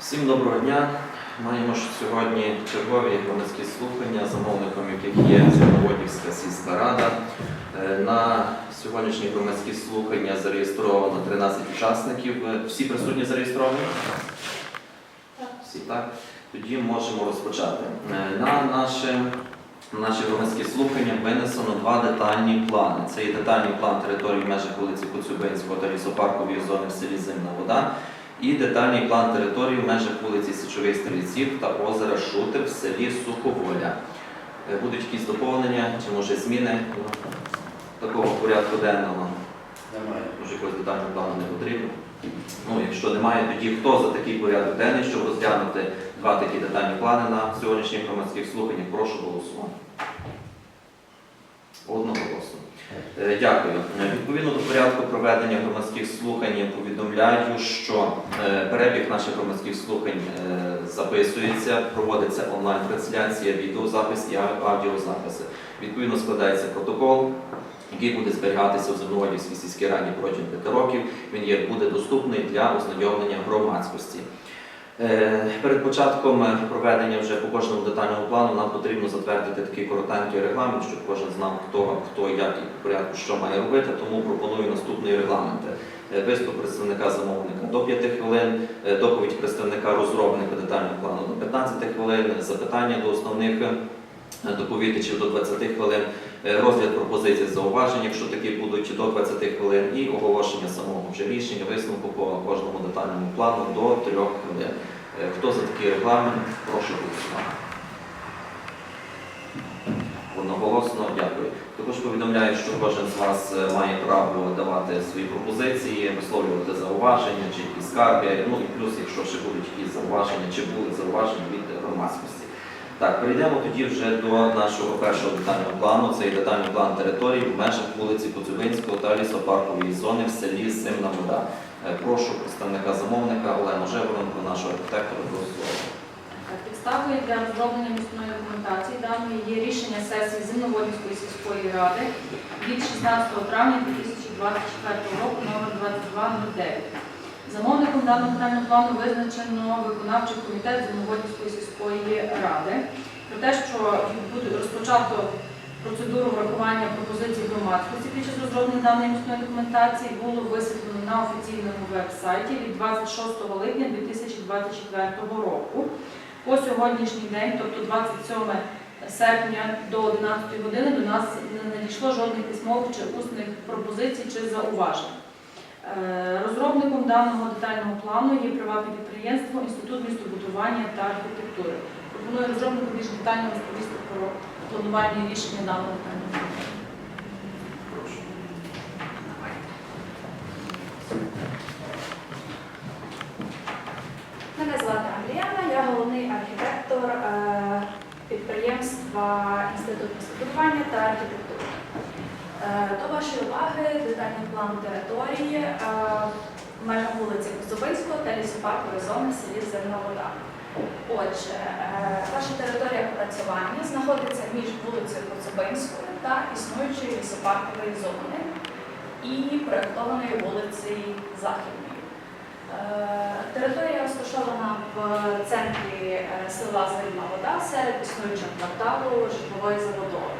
Всім доброго дня. Маємо сьогодні чергові громадські слухання, замовником яких є Зеленоводівська сільська рада. Е, На сьогоднішні громадські слухання зареєстровано 13 учасників. Е, Всі присутні зареєстровані? Всі так. Тоді можемо розпочати. Е, На наше, наші громадські слухання винесено два детальні плани. Це є детальний план території в межах вулиці Коцюбинського та лісопаркової зони в селі Зимна Вода і детальний план території в межах вулиці Січових Стрільців та озера Шути в селі Суховоля. Е, Будуть якісь доповнення чи може зміни такого порядку денного? Немає. Може якогось детального плану не потрібно. Ну, якщо немає, тоді хто за такий порядок денний, щоб розглянути два такі детальні плани на сьогоднішніх громадських слуханнях, прошу голосувати. Одноголосно. Е, Дякую. Е, Відповідно до порядку проведення громадських слухань повідомляю, що е, перебіг наших громадських слухань записується, проводиться онлайн-трансляція, відеозапис і аудіозаписи. Відповідно складається протокол, який буде зберігатися у Земноводівській сільській раді протягом п'яти років. Він є, буде доступний для ознайомлення громадськості. Е, Перед початком е, проведення вже по кожному детальному плану нам потрібно затвердити такий коротенький регламент, щоб кожен знав, хто, хто як і по порядку що має робити. Тому пропоную наступний регламент. Е, Виступ представника замовника до 5 хвилин, доповідь представника розробника детального плану до 15 хвилин, запитання до основних доповідачів до 20 хвилин, е, розгляд пропозицій зауважень, якщо такі будуть до 20 хвилин, і оголошення самого вже рішення, висновку по кожному детальному плану до 3 хвилин. Е, Хто за такий регламент, прошу голосувати. Одноголосно дякую. Також повідомляю, що кожен з вас е, має право давати свої пропозиції, висловлювати зауваження чи якісь скарги. Ну і плюс, якщо ще будуть якісь зауваження, чи були зауваження від громадськості. Так, перейдемо тоді вже до нашого першого детального плану. Це є детальний план території в межах вулиці Коцюбинського та лісопаркової зони в селі Зимна Вода. Е, Прошу представника замовника Олену Жеворонко, нашого архітектора, до слова. Підставою для розроблення місної документації даної є рішення сесії Зимноводівської сільської ради від 16 травня 2024 року номер 2209. Замовником даного детального плану визначено виконавчий комітет Зимноводівської сільської ради про те, що буде розпочато процедуру врахування пропозицій громадськості під час розроблення даної місної документації було висвітлено на офіційному веб-сайті від 26 липня 2024 року. По сьогоднішній день, тобто 27 серпня до 11 години, до нас не надійшло жодних письмових чи усних пропозицій чи зауважень. Даного детального плану є приватне підприємство Інститут містобудування та архітектури. Пропоную розробнику більш детально розповісти про планування рішення даного плану. Мене звати Андріана, я головний архітектор е, підприємства Інститут містобудування та архітектури. Е, До вашої уваги детальний план території е, в межах вулиці Козубинського та лісопаркової зони селі Зерна Вода. Отже, е, ваша територія опрацювання знаходиться між вулицею Коцюбинською та існуючою лісопарковою зоною і проєктованою вулицею Західною. Е, Територія розташована в центрі е, села Зельна Вода серед існуючого кварталу житлової забудови.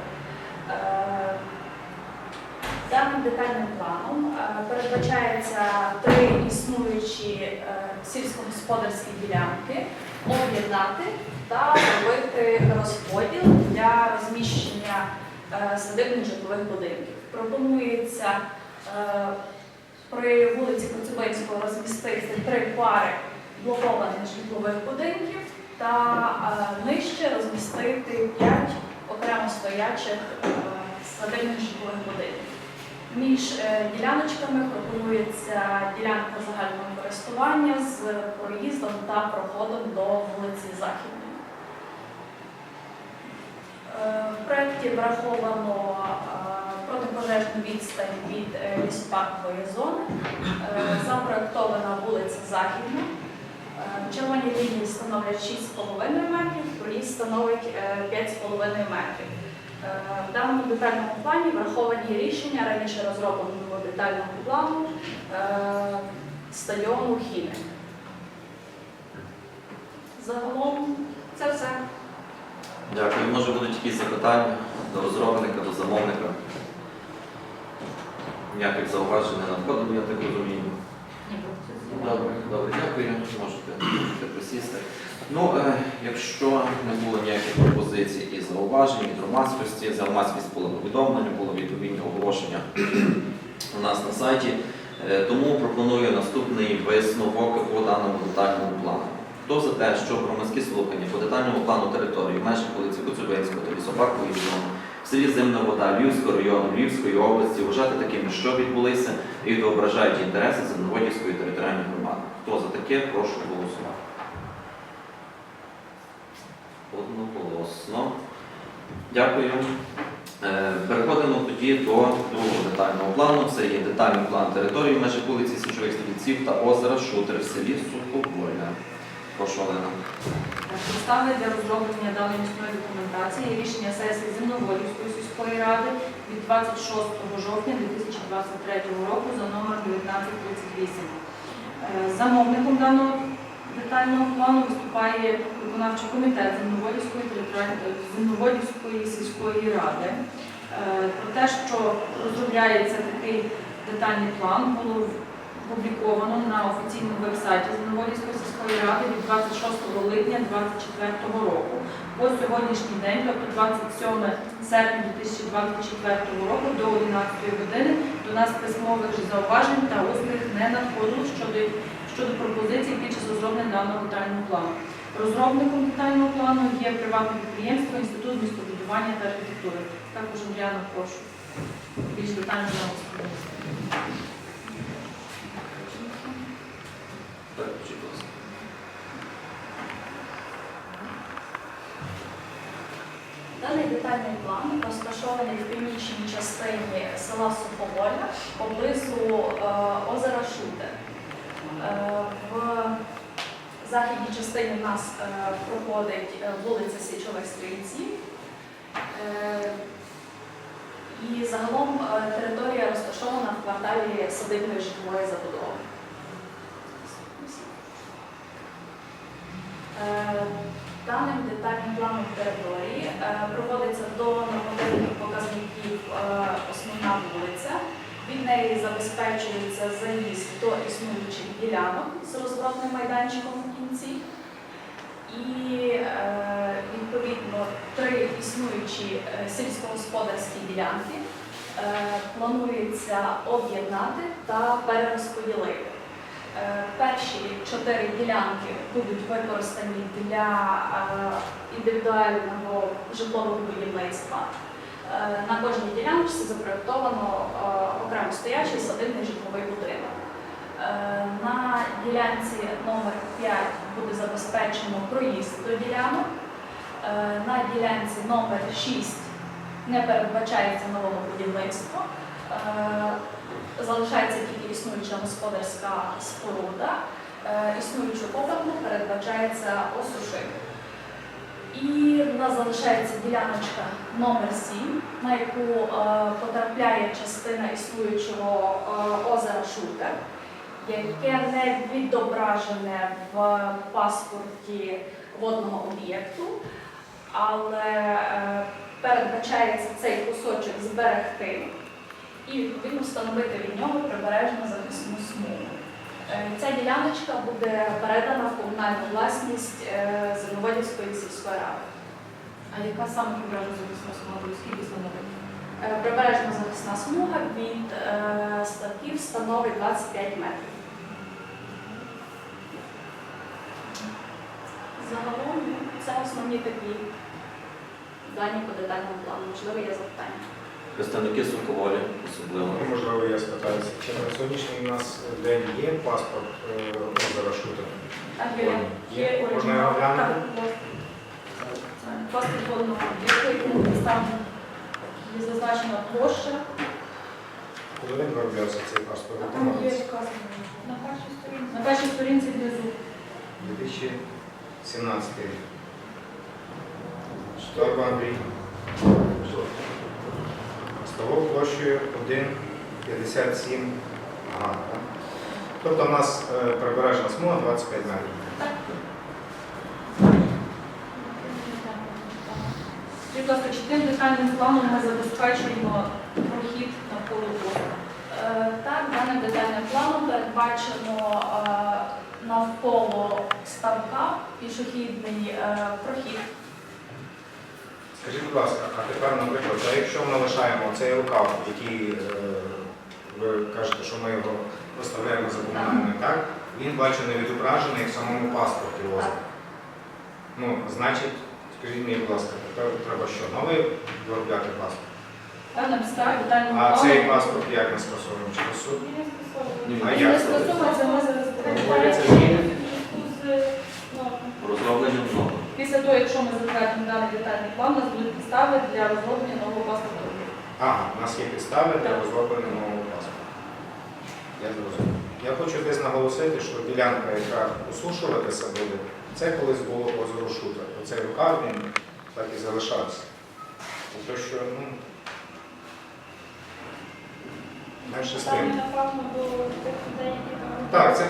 Даним детальним планом е, передбачається три існуючі е, сільськогосподарські ділянки об'єднати та робити розподіл для розміщення е, садибних житлових будинків. Пропонується при вулиці Коцюбинського розмістити три пари блокованих житлових будинків та нижче розмістити п'ять окремо стоячих садибних житлових будинків. Між е, діляночками пропонується ділянка загального користування з проїздом та проходом до вулиці Західної. Е, В проєкті враховано е, протипожежну відстань від лісопаркової зони. Запроектована вулиця Західна. Червоні лінії становлять 6,5 метрів, проліз становить е, 5,5 метрів. Е, в даному детальному плані враховані рішення раніше розробленого детального плану е, стадіону Хімі. Загалом це все. Дякую. Може будуть якісь запитання до розробника, до замовника. Ніяких зауважень не надходило, я так розумію. Добре, добре, дякую. Можете, можете присісти. Ну, е, якщо не було ніяких пропозицій і зауважень від громадськості, за громадськість було повідомлення, було відповідні оголошення у нас на сайті. Е, тому пропоную наступний висновок по даному. Хто за те, що громадські слухання по детальному плану території в межах вулиці Коцюбинського та лісопаркової зони в селі Зимна Вода Львівського району Львівської області вважати такими, що відбулися і відображають інтереси Земноводівської територіальної громади. Хто за таке, прошу голосувати. Одноголосно. Дякую. Е, Переходимо тоді до другого детального плану. Це є детальний план території в межах вулиці Січових Стрільців та озера Шутер в селі Суховоля. Прошу, Олена. Підстави для розроблення даної міської документації є рішення сесії Земноводівської сільської ради від 26 жовтня 2023 року за номером 1938. Е, Замовником даного детального плану виступає виконавчий комітет Земноводівської територіальної Земноводівської сільської ради. Е, Про те, що розробляється такий детальний план, було опубліковано на офіційному вебсайті Земноводівської сільської ради від 26 липня 2024 року. По сьогоднішній день, тобто 27 серпня 2024 року до 11 години до нас письмових зауважень та усних не надходило щодо, щодо пропозицій під час розроблення даного детального плану. Розробником детального плану є приватне підприємство Інститут містобудування та архітектури. Також Андріана прошу більш детально на розповісти. Так, будь ласка. Даний детальний план розташований в північній частині села Суховоля поблизу е, озера Шутер. Е, в західній частині в нас е, проходить вулиця Січових Стрільців. І загалом територія розташована в кварталі садибної житлової забудови. Даним детальним планом території е, проводиться до нормативних показників е, основна вулиця. Від неї забезпечується заїзд до існуючих ділянок з розробним майданчиком в кінці. І е, відповідно три існуючі сільськогосподарські ділянки планується об'єднати та перерозподілити. Е, Перші чотири ділянки будуть використані для е, індивідуального житлового будівництва. Е, На кожній ділянці запроєктовано окремо стоячий садибний житловий будинок. На ділянці номер 5 буде забезпечено проїзд до ділянок. На ділянці номер 6 не передбачається нового будівництва. Залишається тільки існуюча господарська споруда, Е, існуючу поверхню передбачається осушити. І в нас залишається діляночка номер 7, на яку е, потрапляє частина існуючого е, озера Шутер, яке не відображене в паспорті водного об'єкту, але передбачається цей кусочок зберегти і відповідно встановити від нього прибережну захисну смугу. Е, Ця діляночка буде передана в комунальну власність е, Зерноводівської сільської ради. А яка саме прибережна захисна смуга? Скільки становить? Е, Прибережна захисна смуга від ставків становить 25 метрів. Загалом це основні такі дані по детальному плану. Можливо, є запитання. Представники Суховолі особливо. Можливо, я спитаюся, чи на сьогоднішній у нас день є паспорт е, озера? Так, Юлія. Є? Можна його глянути? Паспорт водного об'єкту, там є зазначена площа. Коли він вироблявся цей паспорт? А там є вказано на першій сторінці. На першій сторінці внизу. 2017 рік. Шторба Андрій. Ставок площею 1,57 га. Тобто у нас е, прибережна смуга 25 метрів. Скажіть, будь ласка, чи тим детальним планом ми забезпечуємо прохід навколо озера? Так, даним детальним планом передбачено е, навколо ставка пішохідний е, прохід. Скажіть, будь ласка, а тепер, наприклад, а якщо ми лишаємо цей рукав, який е, ви кажете, що ми його поставляємо за комунальним, так? Він бачу не відображений в самому паспорті озера. Ну, значить, скажіть мені, будь ласка, тепер треба що? Новий виробляти паспорт? А цей паспорт як ми скасовуємо? Через суд? А Він як? ми зараз. Розроблення нового. Після того, якщо ми затвердимо даний детальний план, у нас будуть підстави для розроблення нового паспорту. Ага, у нас є підстави для розроблення нового паспорта. Я зрозумів. Я хочу десь наголосити, що ділянка, яка осушуватися буде, це колись було озеро Шутер. Оцей рукав він так і залишався. То що, ну, менше з тим. Так, це,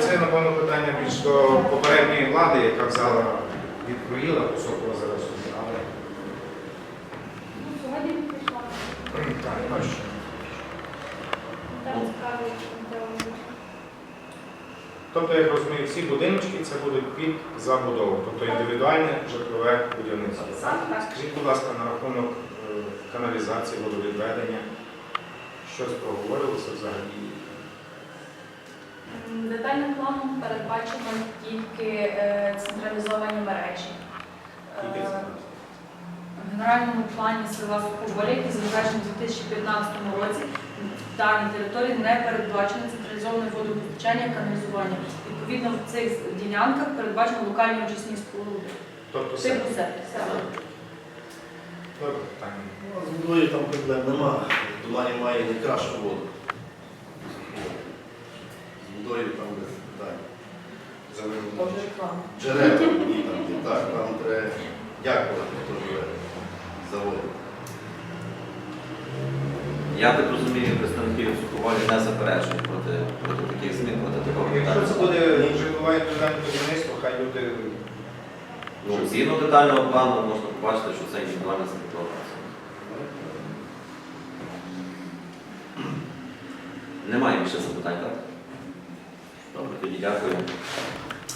це напевно питання більш до попередньої влади, яка взяла, відкроїла кусок озера собі, але Ну, сьогодні не прийшла. так, бачу. Там Тобто, як розумію, всі будиночки це будуть під забудову, тобто індивідуальне житлове будівництво. Скажіть, будь ласка, на рахунок е, каналізації, водовідведення, щось проговорилося взагалі? Детальним планом передбачено тільки е, централізовані мережі. Е. В генеральному плані села Суховолі, який затверджений у 2015 році, в даній території не передбачено централізоване водопостачання і каналізування. Відповідно, в цих ділянках передбачено локальні очисні споруди. Тобто все. Типу. Добре. Ну, З водою там проблем нема. Домані має найкращу воду. Водою там без питань. Джерела ні, там є. Так, там треба дякувати, хто живе за воду. Я так розумію, представників Суховолі не заперечують проти, проти таких змін, проти такого Якщо це буде житлове індивідуальне будівництво, хай люди Ну, згідно детального плану можна побачити, що це індивідуальна забудова. Немає більше запитань, так? Добре, тоді дякую.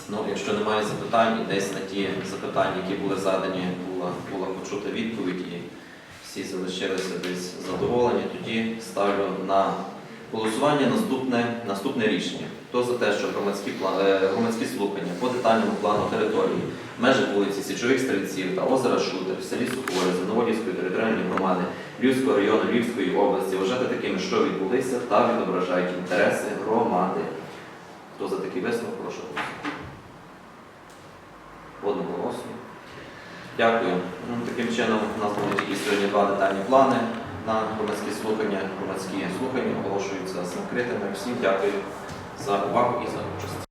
Ну, якщо немає запитань, десь на ті запитання, які були задані, була, була почута відповідь, і всі залишилися десь задоволені, тоді ставлю на голосування наступне, наступне рішення. Хто за те, що громадські, е, громадські слухання по детальному плану території в межах вулиці Січових Стрільців та озера Шутер в селі Сухове Зеленоводівської територіальної громади Львівського району Львівської області вважати такими, що відбулися та відображають інтереси громади. Хто за такий висновок, прошу голосувати. Одноголосно. Дякую. Ну, таким чином, у нас були тільки сьогодні два детальні плани на громадські слухання. Громадські слухання оголошуються закритими. Всім дякую за увагу і за участь.